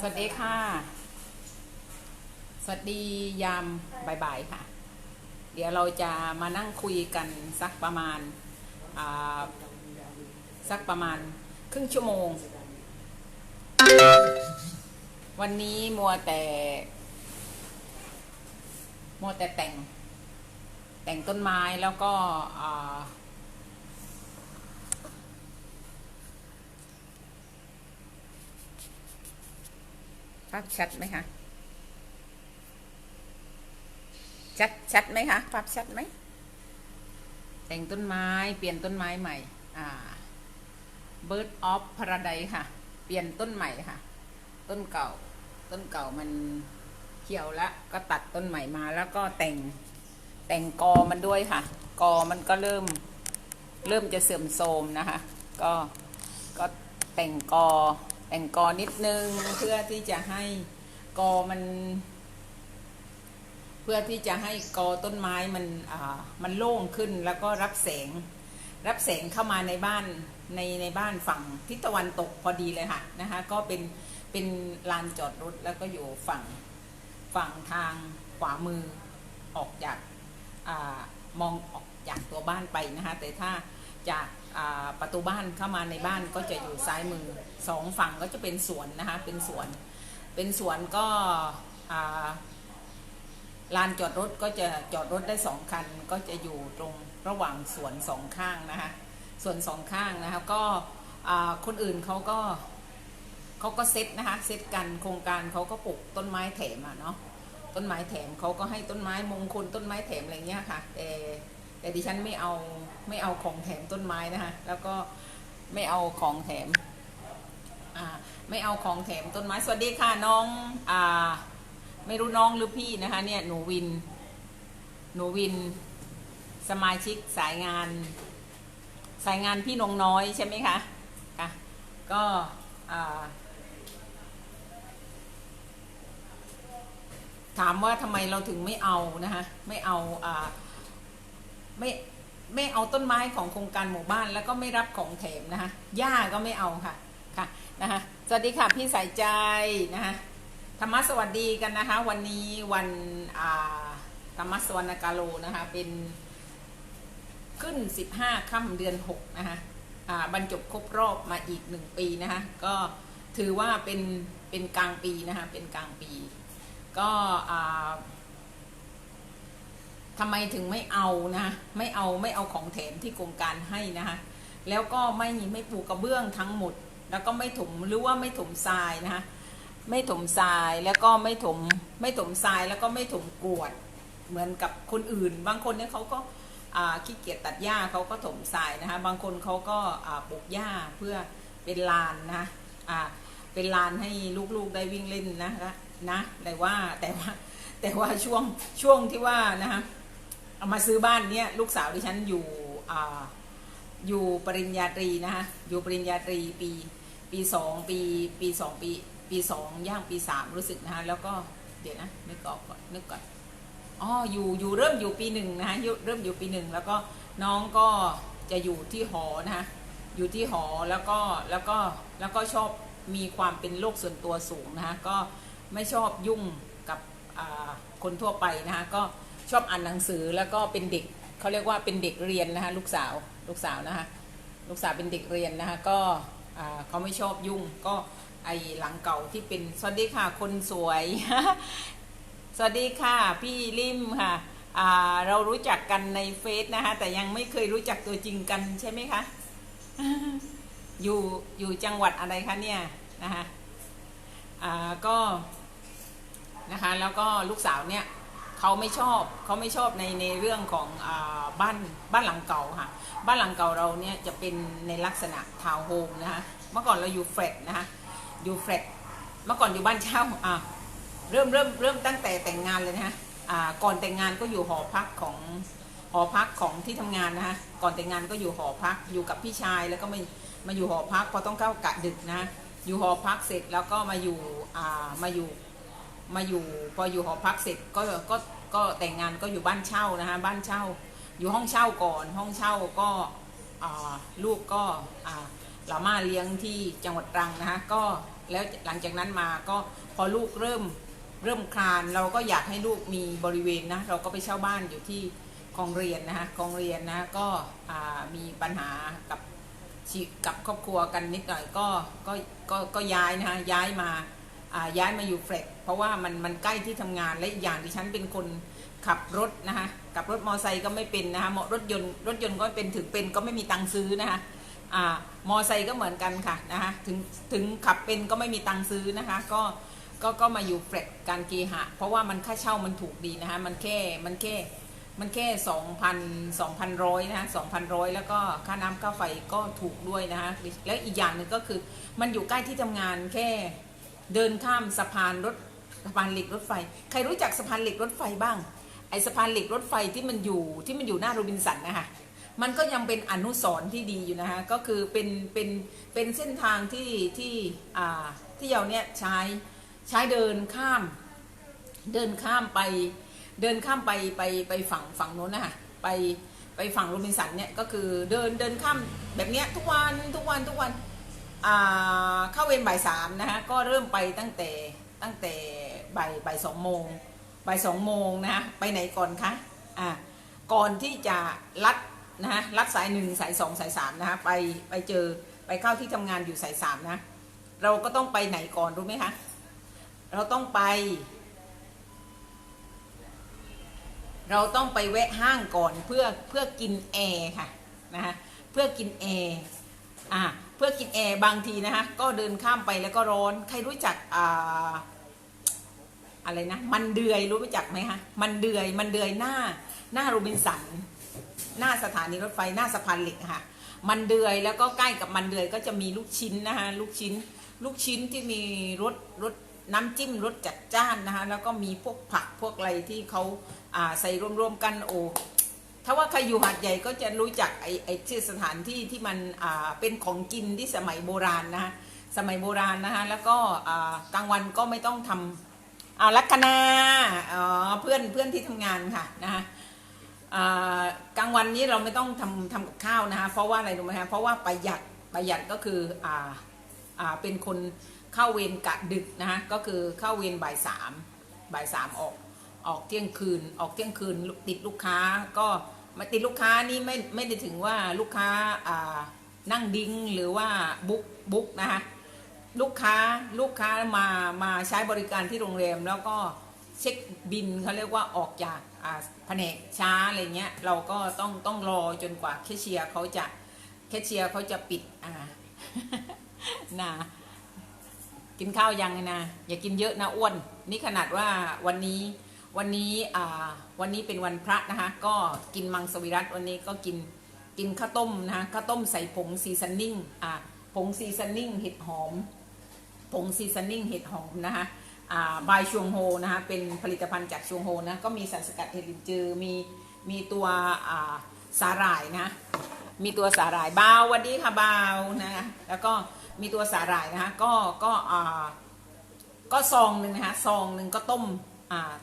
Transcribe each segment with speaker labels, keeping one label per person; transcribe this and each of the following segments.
Speaker 1: สวัสดีค่ะ สวัสดียามบ่ายๆค่ะ เดี๋ยวเราจะมานั่งคุยกันสักประมาณาสักประมาณครึ่งชั่วโมง วันนี้มัวแต่มัวแต่แต่ง แต่งต้นไม้แล้วก็าภาพชัดไหมคะ ชัดชัดไหมคะ ภาพชัดไหม แต่งต้นไม้ เปลี่ยนต้นไม้ใหม่ อ่า Bird of Paradise ค่ะ เปลี่ยนต้นใหม่ค่ะ ต้นเก่า ต้นเก่ามันเขียวแล้ว ก็ตัดต้นใหม่มา แล้วก็แต่ง แต่งกอมันด้วยค่ะ กอมันก็เริ่ม เริ่มจะเสื่อมโทรมนะคะ ก็ ก็แต่งกอ แต่งกอนิดนึงเพื่อที่จะให้กอมัน เพื่อที่จะให้กอต้นไม้มันมันโล่งขึ้นแล้วก็รับแสง รับแสงเข้ามาในบ้านในในบ้านฝั่งทิศตะวันตกพอดีเลยค่ะนะคะก็เป็นเป็นลานจอดรถแล้วก็อยู่ฝั่งฝั่งทางขวามือออกจากอามองออกจากตัวบ้านไปนะคะแต่ถ้า จากประตูบ้านเข้ามาในบ้านก็จะอยู่ซ้ายมือสองฝั่งก็จะเป็นสวนนะคะเป็นสวน เป็นสวนก็ลานจอดรถก็จะจอดรถได้สองคัน ก็จะอยู่ตรงระหว่างสวนสองข้างนะคะส่วนสองข้างนะคะก็คนอื่นเขาก็เขาก็เซตนะคะเซตกันโครงการเขาก็ปลูกต้นไม้แถมอะเนาะต้นไม้แถมเขาก็ให้ต้นไม้มงคลต้นไม้แถมอะไรเงี้ยค่ะแต่แต่ดิฉันไม่เอา ไม่เอาของแถมต้นไม้นะคะ แล้วก็ไม่เอาของแถมอ่าไม่เอาของแถมต้นไม้สวัสดีค่ะน้องอ่าไม่รู้น้องหรือพี่นะคะเนี่ยหนูวิน หนูวิน สมาชิกสายงาน สายงานพี่นงน้อยใช่ไหมคะค่ะก็อ่าถามว่าทำไมเราถึงไม่เอานะคะไม่เอาอ่าไม่ ไม่เอาต้นไม้ของโครงการหมู่บ้าน แล้วก็ไม่รับของแถมนะคะหญ้าก็ไม่เอาค่ะค่ะนะคะสวัสดีค่ะพี่สายใจนะคะธรรมะสวัสดีกันนะคะ วันนี้วันธรรมะสวรรณกาโลนะคะเป็นขึ้น 15ค่ำเดือน 6 นะคะบรรจบครบรอบมาอีกหนึ่งปีนะคะก็ถือว่าเป็นเป็นกลางปีนะคะเป็นกลางปี ก็ อ่าทำไมถึงไม่เอานะไม่เอาไม่เอาของแถมที่โครงการให้นะคะแล้วก็ไม่ไม่ปลูกกระเบื้องทั้งหมด แล้วก็ไม่ถมหรือว่าไม่ถมทรายนะคะไม่ถมทรายแล้วก็ไม่ถมไม่ถมทรายแล้วก็ไม่ถมกวดเหมือนกับคนอื่น บางคนเนี่ยเขาก็ขี้เกียจตัดหญ้าเขาก็ถมทรายนะคะบางคนเขาก็ปลูกหญ้าเพื่อเป็นลานนะอ่าเป็นลานให้ลูกๆได้วิ่งเล่นนะคะนะแต่ว่าแต่ว่าแต่ว่าช่วงช่วงที่ว่านะคะ เอามาซื้อบ้านเนี่ยลูกสาวดิฉันอยู่อ่าอยู่ปริญญาตรีนะคะอยู่ปริญญาตรีปีปีสองปีปีสองปี ปีสองย่างปีสามรู้สึกนะคะแล้วก็เดี๋ยวนะนึกออกก่อนนึกก่อนอ๋ออยู่อยู่เริ่มอยู่ปีหนึ่งนะคะเริ่มอยู่ปีหนึ่งแล้วก็น้องก็จะอยู่ที่หอนะคะอยู่ที่หอแล้วก็แล้วก็แล้วก็ชอบมีความเป็นโลกส่วนตัวสูงนะคะก็ไม่ชอบยุ่งกับคนทั่วไปนะคะก็ ชอบอ่านหนังสือแล้วก็เป็นเด็กเขาเรียกว่าเป็นเด็กเรียนนะคะลูกสาวลูกสาวนะคะลูกสาวเป็นเด็กเรียนนะคะก็เขาไม่ชอบยุ่งก็ไอหลังเก่าที่เป็นสวัสดีค่ะคนสวย สวัสดีค่ะพี่ลิมค่ะเรารู้จักกันในเฟซนะคะแต่ยังไม่เคยรู้จักตัวจริงกันใช่ไหมคะอยู่อยู่จังหวัดอะไรคะเนี่ยนะคะก็นะคะแล้วก็ลูกสาวเนี่ย เขาไม่ชอบเขาไม่ชอบในในเรื่องของอาบ้านบ้านหลังเก่าค่ะบ้านหลังเก่าเราเนี่ยจะเป็นในลักษณะทาวน์โฮมนะคะเมื่อก่อนเราอยู่แฟลตนะคะอยู่แฟลตเมื่อก่อนอยู่บ้านเช่าอ่าเริ่มเริ่มเริ่มตั้งแต่แต่งงานเลยนะฮะอ่าก่อนแต่งงานก็อยู่หอพักของหอพักของที่ทำงานนะฮะก่อนแต่งงานก็อยู่หอพักอยู่กับพี่ชายแล้วก็มามาอยู่หอพักพอต้องเข้ากะดึกนะอยู่หอพักเสร็จแล้วก็มาอยู่อ่ามาอยู่ มาอยู่พออยู่หอพักเสร็จก็ก็ก็แต่งงานก็อยู่บ้านเช่านะฮะบ้านเช่า อยู่ห้องเช่าก่อน ห้องเช่าก็ลูกก็อ่าลาม่าเลี้ยงที่จังหวัดตรังนะคะก็แล้วหลังจากนั้นมาก็พอลูกเริ่มเริ่มคลานเราก็อยากให้ลูกมีบริเวณนะเราก็ไปเช่าบ้านอยู่ที่คลองเรียนนะคะคลองเรียนนะก็มีปัญหากับชีกับครอบครัวกันนิดหน่อยก็ก็ก็ก็ย้ายนะคะย้ายมา ย้ายมาอยู่แฟลตเพราะว่ามันมันใกล้ที่ทำงานและอีกอย่างดิฉันเป็นคนขับรถนะคะขับรถมอไซค์ก็ไม่เป็นนะคะมอรถยนต์รถยนต์ก็เป็นถึงเป็นก็ไม่มีตังค์ซื้อนะคะอ่ามอไซค์ก็เหมือนกันค่ะนะคะถึงถึงขับเป็นก็ไม่มีตังค์ซื้อนะคะก็ก็ก็มาอยู่แฟลตการเคหะ เพราะว่ามันค่าเช่ามันถูกดีนะคะมันแค่มันแค่มันแค่สองพันสองพันร้อยนะคะสองพันร้อยแล้วก็ค่าน้ำค่าไฟก็ถูกด้วยนะคะแล้วอีกอย่างหนึ่งก็คือมันอยู่ใกล้ที่ทำงานแค่ เดินข้ามสะพานรถสะพานเหล็กรถไฟ ใครรู้จักสะพานเหล็กรถไฟบ้าง ไอสะพานเหล็กรถไฟที่มันอยู่ที่มันอยู่หน้าโรบินสันนะคะมันก็ยังเป็นอนุสรณ์ที่ดีอยู่นะคะก็คือเป็นเป็นเป็นเส้นทางที่ที่อ่าที่เราเนี่ยใช้ใช้เดินข้าม เดินข้ามไป เดินข้ามไปไปไปฝั่งฝั่งโน้นนะคะไปไปฝั่งโรบินสันเนี่ยก็คือเดินเดินข้ามแบบเนี้ยทุกวันทุกวันทุกวัน เข้าเวรบ่ายสามนะคะก็เริ่มไปตั้งแต่ตั้งแต่บ่ายบ่ายสองโมงบ่ายสองโมงนะคะไปไหนก่อนคะอ่าก่อนที่จะลัดนะฮะรัดสายหนึ่งสายสองสายสามนะฮะไปไปเจอไปเข้าที่ทำงานอยู่สายสามนะเราก็ต้องไปไหนก่อนรู้ไหมคะเราต้องไป เราต้องไปแวะห้างก่อนเพื่อเพื่อกินแอร์ค่ะนะฮะเพื่อกินแอร์ อ่าเพื่อกินแอร์บางทีนะคะก็เดินข้ามไปแล้วก็ร้อน ใครรู้จักอ่าอะไรนะ มันเดือยรู้จักไหมคะมันเดือยมันเดือยหน้าหน้าโรบินสัน หน้าสถานีรถไฟหน้าสะพานเหล็กค่ะ มันเดือยแล้วก็ใกล้กับมันเดือยก็จะมีลูกชิ้นนะคะลูกชิ้น ลูกชิ้นที่มีรสรสน้ำจิ้มรสจัดจ้านนะคะแล้วก็มีพวกผักพวกอะไรที่เขาอ่าใส่รวมๆกันโอ ถ้าว่าใครอยู่หาดใหญ่ก็จะรู้จักไอ้ไอ้ชื่อสถานที่ที่มันอ่าเป็นของกินที่สมัยโบราณนะคะสมัยโบราณนะคะแล้วก็อ่ากลางวันก็ไม่ต้องทำอ่าลัคนาอ๋อเพื่อนเพื่อนที่ทำงานค่ะนะคะอ่ากลางวันนี้เราไม่ต้องทำทำกับข้าวนะคะเพราะว่าอะไรรู้ไหมคะเพราะว่าประหยัดประหยัดก็คืออ่าอ่าเป็นคนเข้าเวรกะดึกนะคะก็คือเข้าเวรบ่ายสามบ่ายสามออกออกเที่ยงคืนออกเที่ยงคืนติดลูกค้าก็ มาติดลูกค้านี่ไม่ไม่ได้ถึงว่าลูกค้าอ่านั่งดิ้งหรือว่าบุ๊กบุ๊กนะคะลูกค้าลูกค้ามามาใช้บริการที่โรงแรมแล้วก็เช็คบินเขาเรียกว่าออกจากอ่าแผนกช้าอะไรเงี้ยเราก็ต้องต้องรอจนกว่าแคชเชียร์เขาจะแคชเชียร์เขาจะปิดอ่านะกินข้าวยังนะอย่ากินเยอะนะอ้วน นี่ขนาดว่าวันนี้ วันนี้อ่าวันนี้เป็นวันพระนะคะ ก็กินมังสวิรัตวันนี้ก็กินกินข้าวต้มนะคะข้าวต้มใส่ผงซีซันนิ่งอ่าผงซีซันนิ่งเห็ดหอม ผงซีซันนิ่งเห็ดหอมนะคะอ่าบายชวงโฮนะคะเป็นผลิตภัณฑ์จากชวงโฮนะก็มีสารสกัดเห็ดลินจือมีมีตัวอ่าสาหร่ายนะมีตัวสาหร่ายบาววันดีค่ะบาวนะคะแล้วก็มีตัวสาหร่ายนะคะก็ก็อ่าก็ซองหนึ่งนะคะซองหนึ่งก็ต้ม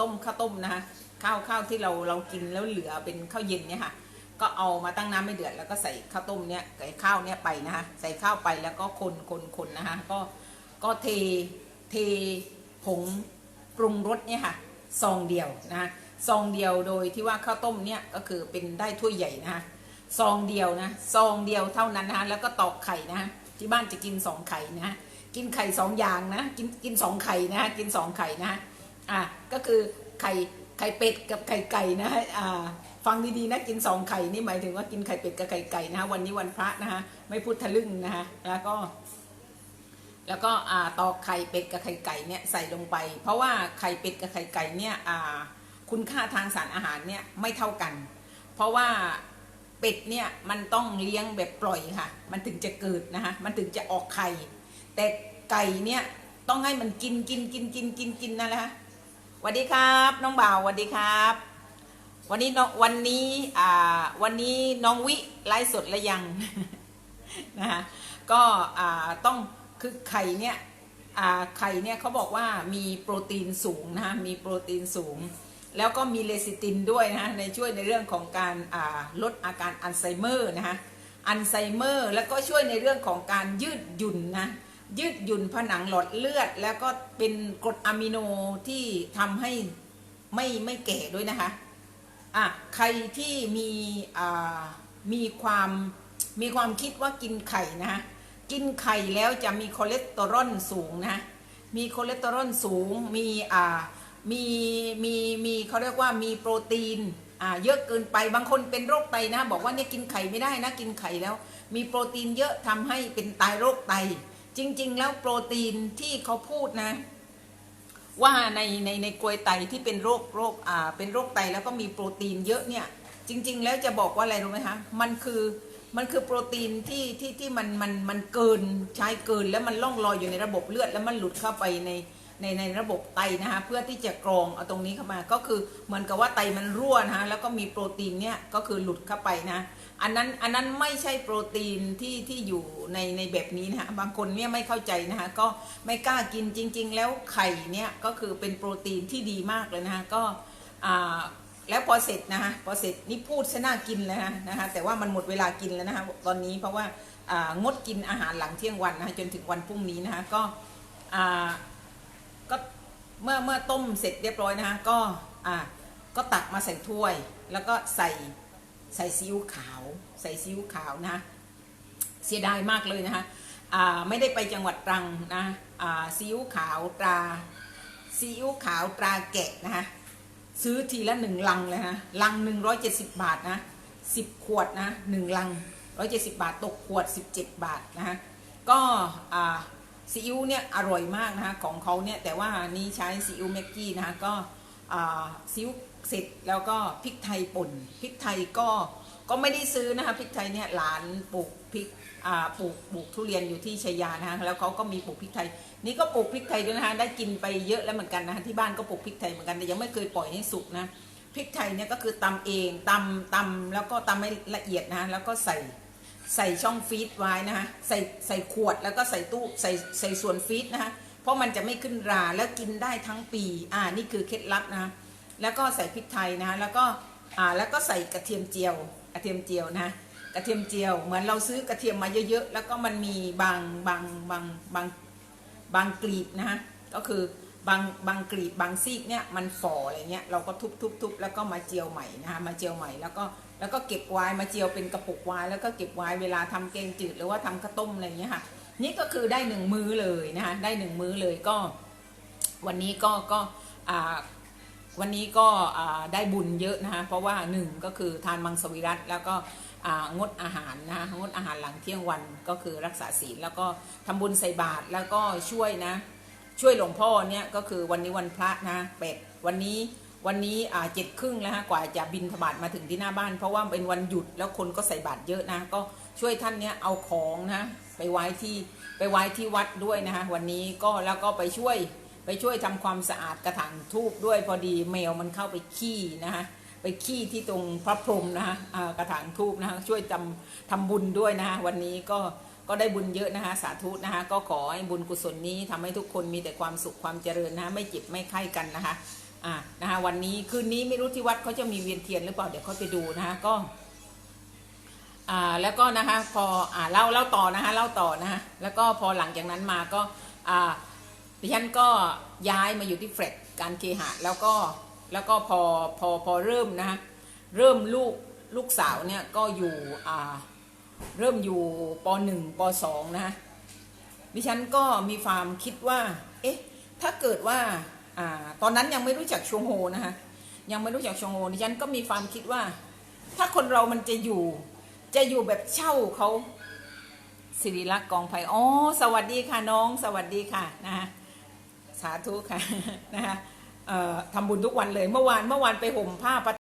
Speaker 1: ต้มข้าวต้มนะคะข้าวข้าวที่เราเรากินแล้วเหลือเป็นข้าวเย็นเนี่ยค่ะ ก็เอามาตั้งน้ำไม่เดือดแล้วก็ใส่ข้าวต้มเนี่ยใส่ข้าวเนี่ยไปนะคะ ใส่ข้าวไปแล้วก็คนคนคนนะคะก็ก็เทเทผงปรุงรสเนี่ยค่ะซองเดียวนะซองเดียวโดยที่ว่าข้าวต้มเนี่ยก็คือเป็นได้ถ้วยใหญ่นะคะซองเดียวนะซองเดียวเท่านั้นนะคะแล้วก็ตอกไข่นะคะที่บ้านจะกินสองไข่นะกินไข่สองอย่างนะกินกินสองไข่นะกินสองไข่นะ อะก็คือไข่ไข่เป็ดกับไข่ไก่นะอ่าฟังดีๆนะกินสองไข่นี่หมายถึงว่ากินไข่เป็ดกับไข่ไก่นะวันนี้วันพระนะคะไม่พูดทะลึ่งนะคะแล้วก็ แล้วก็อ่าตอกไข่เป็ดกับไข่ไก่เนี่ยใส่ลงไป เพราะว่าไข่เป็ดกับไข่ไก่เนี่ยอ่าคุณค่าทางสารอาหารเนี่ยไม่เท่ากัน เพราะว่าเป็ดเนี่ยมันต้องเลี้ยงแบบปล่อยค่ะ มันถึงจะเกิดนะคะมันถึงจะออกไข่ แต่ไก่เนี่ยต้องให้มันกินกินกินกินกินกินนั่นแหละคะ วัสดีครับ น้องบ่าวสวัสดีครับ วันนี้น้องวันนี้อ่าวันนี้น้องวิไลฟ์สดแล้วยังนะคะก็อ่าต้องคือไข่เนี่ยอ่าไข่เนี่ยเขาบอกว่ามีโปรตีนสูงนะคะมีโปรตีนสูง แล้วก็มีเลซิตินด้วยนะะในช่วยในเรื่องของการอ่าลดอาการอัลไซเมอร์นะคะอัลไซเมอร์แล้วก็ช่วยในเรื่องของการยืดหยุ่นนะ ยืดหยุ่นผนังหลอดเลือด แล้วก็เป็นกรดอะมิโนที่ทำให้ไม่ไม่แก่ด้วยนะคะอะใครที่มีอ่ามีความมีความคิดว่ากินไข่นะ กินไข่แล้วจะมีคอเลสเตอรอลสูงนะ มีคอเลสเตอรอลสูง มีอ่ามีมีมีเขาเรียกว่ามีโปรตีนอ่าเยอะเกินไปบางคนเป็นโรคไตนะ บอกว่าเนี่ยกินไข่ไม่ได้นะ กินไข่แล้ว มีโปรตีนเยอะทำให้เป็นไตโรคไต จริง ๆ แล้วโปรตีนที่เขาพูดนะ ว่าในในในกลวยไตที่เป็นโรคโรคอ่าเป็นโรคไตแล้วก็มีโปรตีนเยอะเนี่ย จริง ๆ แล้วจะบอกว่าอะไรรู้ไหมคะมันคือมันคือโปรตีนที่ที่ที่มันมันมันเกินใช้เกินแล้วมันล่องลอยอยู่ในระบบเลือด แล้วมันหลุดเข้าไปในในในระบบไตนะคะเพื่อที่จะกรองเอาตรงนี้เข้ามา ก็คือเหมือนกับว่าไตมันรั่วนะคะแล้วก็มีโปรตีนเนี่ยก็คือหลุดเข้าไปนะ อันนั้นอันนั้นไม่ใช่โปรตีนที่ที่อยู่ในในแบบนี้นะคะบางคนเนี่ยไม่เข้าใจนะคะก็ไม่กล้ากินจริง ๆ แล้วไข่เนี่ยก็คือเป็นโปรตีนที่ดีมากเลยนะคะก็อ่าแล้วพอเสร็จนะคะพอเสร็จนี่พูดซะน่ากินแล้วนะนะคะแต่ว่ามันหมดเวลากินแล้วนะคะตอนนี้เพราะว่าอ่างดกินอาหารหลังเที่ยงวันนะคะจนถึงวันพรุ่งนี้นะคะก็อ่าก็เมื่อเมื่อต้มเสร็จเรียบร้อยนะคะก็อ่าก็ตักมาใส่ถ้วยแล้วก็ใส่ ใส่ซีอิ๊วขาว ใส่ซีอิ๊วขาวนะ เสียดายมากเลยนะคะไม่ได้ไปจังหวัดตรังนะซีอิ๊วขาวตราซีอิ๊วขาวตราแกะนะคะซื้อทีละหนึ่งลังเลยนะลังหนึ่งร้อยเจ็ดสิบบาทนะสิบขวดนะหนึ่งลังร้อยเจ็ดสิบบาทตกขวดสิบเจ็ดบาทนะคะก็ซีอิ๊วเนี่ยอร่อยมากนะคะของเขาเนี่ยแต่ว่านี่ใช้ซีอิ๊วแม็กกี้นะคะก็ซีอิ๊ว เสร็จแล้วก็พริกไทยป่นพริกไทยก็ก็ไม่ได้ซื้อนะคะพริกไทยเนี่ยหลานปลูกพริกอ่าปลูกปลูกทุเรียนอยู่ที่ชัยยานะคะแล้วเขาก็มีปลูกพริกไทย นี่ก็ปลูกพริกไทยด้วยนะคะได้กินไปเยอะแล้วเหมือนกันนะคะที่บ้านก็ปลูกพริกไทยเหมือนกันแต่ยังไม่เคยปล่อยให้สุกนะพริกไทยเนี่ยก็คือตำเองตำตำแล้วก็ตำให้ละเอียดนะแล้วก็ใส่ใส่ช่องฟีดไว้นะคะใส่ใส่ขวดแล้วก็ใส่ตู้ใส่ใส่ส่วนฟีดนะคะเพราะมันจะไม่ขึ้นราแล้วกินได้ทั้งปีอ่านี่คือเคล็ดลับนะคะ แล้วก็ใส่พริกไทยนะคะแล้วก็อ่าแล้วก็ใส่กระเทียมเจียวกระเทียมเจียวนะกระเทียมเจียว เหมือนเราซื้อกระเทียมมาเยอะๆ แล้วก็มันมีบางบางบางบางบางกลีบนะคะก็คือบางบางกลีบบางซีกเนี่ยมันฝ่ออะไรเงี้ยเราก็ทุบทุบทุบแล้วก็มาเจียวใหม่นะคะมาเจียวใหม่แล้วก็แล้วก็เก็บไว้มาเจียวเป็นกระปุกไว้แล้วก็เก็บไว้เวลาทำแกงจืดหรือว่าทำข้าวต้มอะไรเงี้ยค่ะนี่ก็คือได้หนึ่งมื้อเลยนะคะได้หนึ่งมื้อเลยก็ วันนี้ก็ก็อ่า วันนี้ก็ได้บุญเยอะนะคะเพราะว่าหนึ่งก็คือทานมังสวิรัตแล้วก็งดอาหารนะคะงดอาหารหลังเที่ยงวันก็คือรักษาศีลแล้วก็ทำบุญใส่บาตรแล้วก็ช่วยนะช่วยหลวงพ่อเนี่ยก็คือวันนี้วันพระนะเป็ดวันนี้วันนี้เจ็ดครึ่งแล้วฮะกว่าจะบินธบาตมาถึงที่หน้าบ้าน เพราะว่าเป็นวันหยุดแล้วคนก็ใส่บาตรเยอะนะ ก็ช่วยท่านเนี่ยเอาของนะไปไว้ที่ไปไว้ที่วัดด้วยนะคะวันนี้ก็แล้วก็ไปช่วย ไปช่วยทำความสะอาดกระถางทูบด้วยพอดีแมวมันเข้าไปขี้นะคะไปขี้ที่ตรงพระพรหมนะคะกระถางทูบนะคะช่วยทำทำบุญด้วยนะคะวันนี้ก็ก็ได้บุญเยอะนะคะสาธุนะคะก็ขอให้บุญกุศลนี้ทำให้ทุกคนมีแต่ความสุขความเจริญนะคะไม่จ็บไม่ไข้กันนะคะอ่านะคะวันนี้คืนนี้ไม่รู้ที่วัดเขาจะมีเวียนเทียนหรือเปล่าเดี๋ยวเขาไปดูนะคะก็อ่าแล้วก็นะคะพออ่าเล่าเล่าต่อนะคะเล่าต่อนะคะแล้วก็พอหลังจากนั้นมาก็อ่า ดิฉันก็ย้ายมาอยู่ที่เฟรดการเคหะ แล้วก็แล้วก็พอพอพอเริ่มนะคะเริ่มลูกลูกสาวเนี่ยก็อยู่อ่าเริ่มอยู่ป .1 ป .2 นะฮะดิฉันก็มีความคิดว่า เอ๊ะ ถ้าเกิดว่าอ่าตอนนั้นยังไม่รู้จักชวงโฮนะคะยังไม่รู้จักชวงโฮดิฉันก็มีความคิดว่า ถ้าคนเรามันจะอยู่ จะอยู่แบบเช่าเขาสิริลักษ์กองไผ่อ๋อสวัสดีค่ะน้อง สวัสดีค่ะนะคะ สาธุค่ะนะคะทำบุญทุกวันเลย เมื่อวานเมื่อวานไปห่มผ้าประ